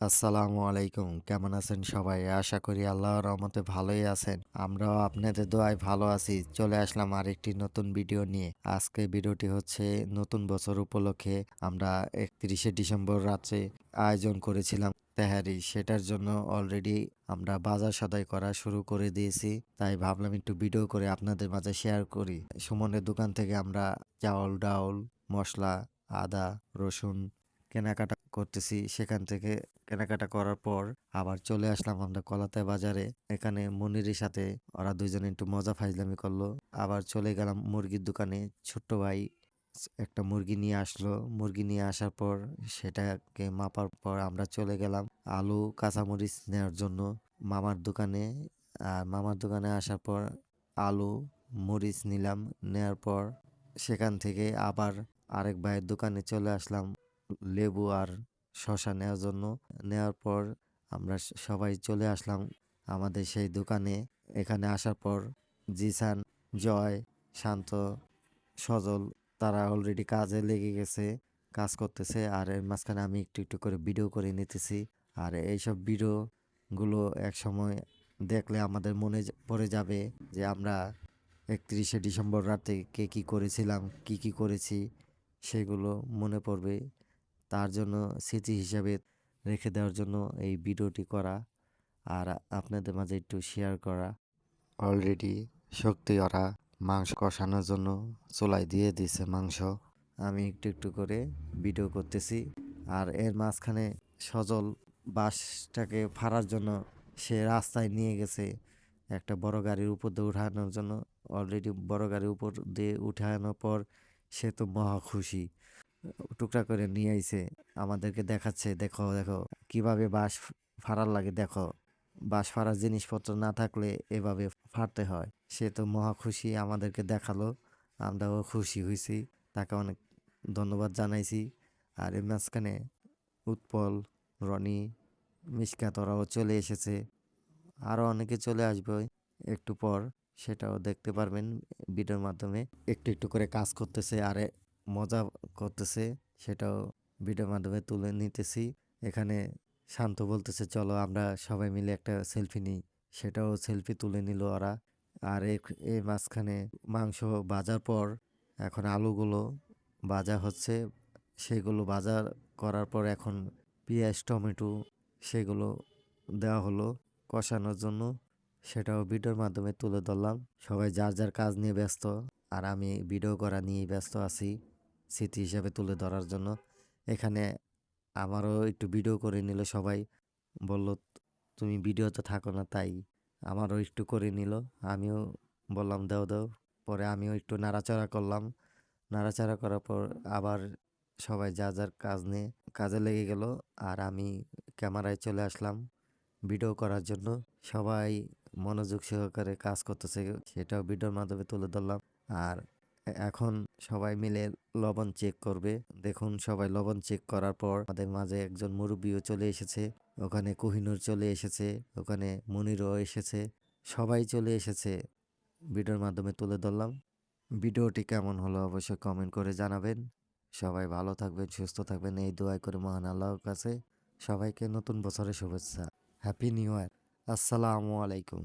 আসসালামু আলাইকুম। কেমন আছেন সবাই? আশা করি আল্লাহর রহমতে ভালোই আছেন। আমরাও আপনাদের দোয়ায় ভালো আছি। চলে আসলাম আরেকটি নতুন ভিডিও নিয়ে। আজকে ভিডিওটি হচ্ছে নতুন বছর উপলক্ষে আমরা একত্রিশে ডিসেম্বর রাত্রে আয়োজন করেছিলাম তেহারি। সেটার জন্য অলরেডি আমরা বাজার সদাই করা শুরু করে দিয়েছি। তাই ভাবলাম একটু ভিডিও করে আপনাদের মাঝে শেয়ার করি। সুমনের দোকান থেকে আমরা চাউল, ডাউল, মশলা, আদা, রসুন, কেনাকাটা করতেছি, সেখান থেকে কেনাকাটা করার পর আবার চলে আসলাম আমরা কলাতায় বাজারে। এখানে মনিরের সাথে ওরা দুজনে একটু মজা ফাইজলামি করল। আবার চলে গেলাম মুরগির দোকানে। ছোট্ট ভাই একটা মুরগি নিয়ে আসলো। মুরগি নিয়ে আসার পর সেটাকে মাপার পর আমরা চলে গেলাম আলু কাঁচামরিচ নেওয়ার জন্য। মামার দোকানে, আর মামার দোকানে আসার পর আলু, মরিচ নিলাম। নেওয়ার পর সেখান থেকে আবার আরেক ভাইয়ের দোকানে চলে আসলাম। লেবু আর শশা নেওয়ার জন্য। নেওয়ার পর আমরা সবাই চলে আসলাম আমাদের সেই দোকানে। এখানে আসার পর জিসান, জয়, শান্ত, সজল, তারা অলরেডি কাজে লেগে গেছে, কাজ করতেছে। আর এর মাঝখানে আমি একটু একটু করে ভিডিও করে নিতেছি। আর এইসব ভিডিওগুলো এক সময় দেখলে আমাদের মনে পড়ে যাবে যে আমরা একত্রিশে ডিসেম্বর রাতে কে কী করেছিলাম, কি কি করেছি, সেগুলো মনে পড়বে। তার জন্য স্মৃতি হিসাবে রেখে দেওয়ার জন্য এই ভিডিওটি করা আর আপনাদের মাঝে একটু শেয়ার করা। অলরেডি শক্তি ওরা মাংস কষানোর জন্য চুলাই দিয়ে দিছে মাংস। আমি একটু একটু করে ভিডিও করতেছি আর এর মাঝখানে সজল বাসটাকে ফাড়ার জন্য সে রাস্তায় নিয়ে গেছে একটা বড় গাড়ির উপর দিয়ে উঠানোর জন্য। অলরেডি বড় গাড়ির উপর দিয়ে উঠানোর পর সে তো মহা খুশি। টুকরা করে নিয়ে আইছে। আমাদেরকে দেখাচ্ছে, দেখো দেখো, কীভাবে বাঁশ ফাড়ার লাগে, দেখো। বাঁশ ফাড়ার জিনিসপত্র না থাকলে এভাবে ফাড়তে হয়। সে তো মহা খুশি, আমাদেরকে দেখাল। আমরাও খুশি হয়েছি তাকে অনেক ধন্যবাদ জানাইছি। আর এর মাঝখানে উৎপল, রনি মিসকাত ওরাও চলে এসেছে। আরও অনেকে চলে আসবে। একটু পর সেটাও দেখতে পারবেন ভিডিওর মাধ্যমে। একটু একটু করে কাজ করতেছে। আর মজা করতেছে, সেটাও ভিডিওর মাধ্যমে তুলে নিতেছি। এখানে শান্ত বলতেছে, চলো আমরা সবাই মিলে একটা সেলফি নিই। সেটাও সেলফি তুলে নিল ওরা। আর এই মাঝখানে মাংস বাজার পর এখন আলুগুলো ভাজা হচ্ছে। সেগুলো ভাজা করার পর এখন পেঁয়াজ, টমেটো সেগুলো দেওয়া হলো কষানোর জন্য। সেটাও ভিডিওর মাধ্যমে তুলে ধরলাম। সবাই যার যার কাজ নিয়ে ব্যস্ত, আর আমি ভিডিও করা নিয়েই ব্যস্ত আছি। স্মৃতি হিসাবে তুলে ধরার জন্য। এখানে আমারও একটু ভিডিও করে নিল সবাই। বলল, তুমি ভিডিওতে থাকো না, তাই আমারও একটু করে নিল। আমিও বললাম, দাও দাও। পরে আমিও একটু নাড়াচাড়া করলাম। নাড়াচাড়া করার পর আবার সবাই যা, যার কাজ নিয়ে কাজে লেগে গেল আর আমি ক্যামেরায় চলে আসলাম ভিডিও করার জন্য। সবাই মনোযোগ সহকারে কাজ করতেছে, সেটাও ভিডিওর মাধ্যমে তুলে ধরলাম। আর এখন সবাই মিলে লবণ চেক করবে। দেখুন সবাই লবণ চেক করার পর আমাদের মাঝে একজন মুরব্বীও চলে এসেছে। ওখানে কোহিনুর চলে এসেছে, ওখানে মনিরও এসেছে, সবাই চলে এসেছে। ভিডিওর মাধ্যমে তুলে ধরলাম। ভিডিওটি কেমন হলো অবশ্যই কমেন্ট করে জানাবেন। সবাই ভালো থাকবেন, সুস্থ থাকবেন, এই দোয়াই করে মহান আল্লাহর কাছে সবাইকে নতুন বছরের শুভেচ্ছা। হ্যাপি নিউ ইয়ার আসসালামু আলাইকুম।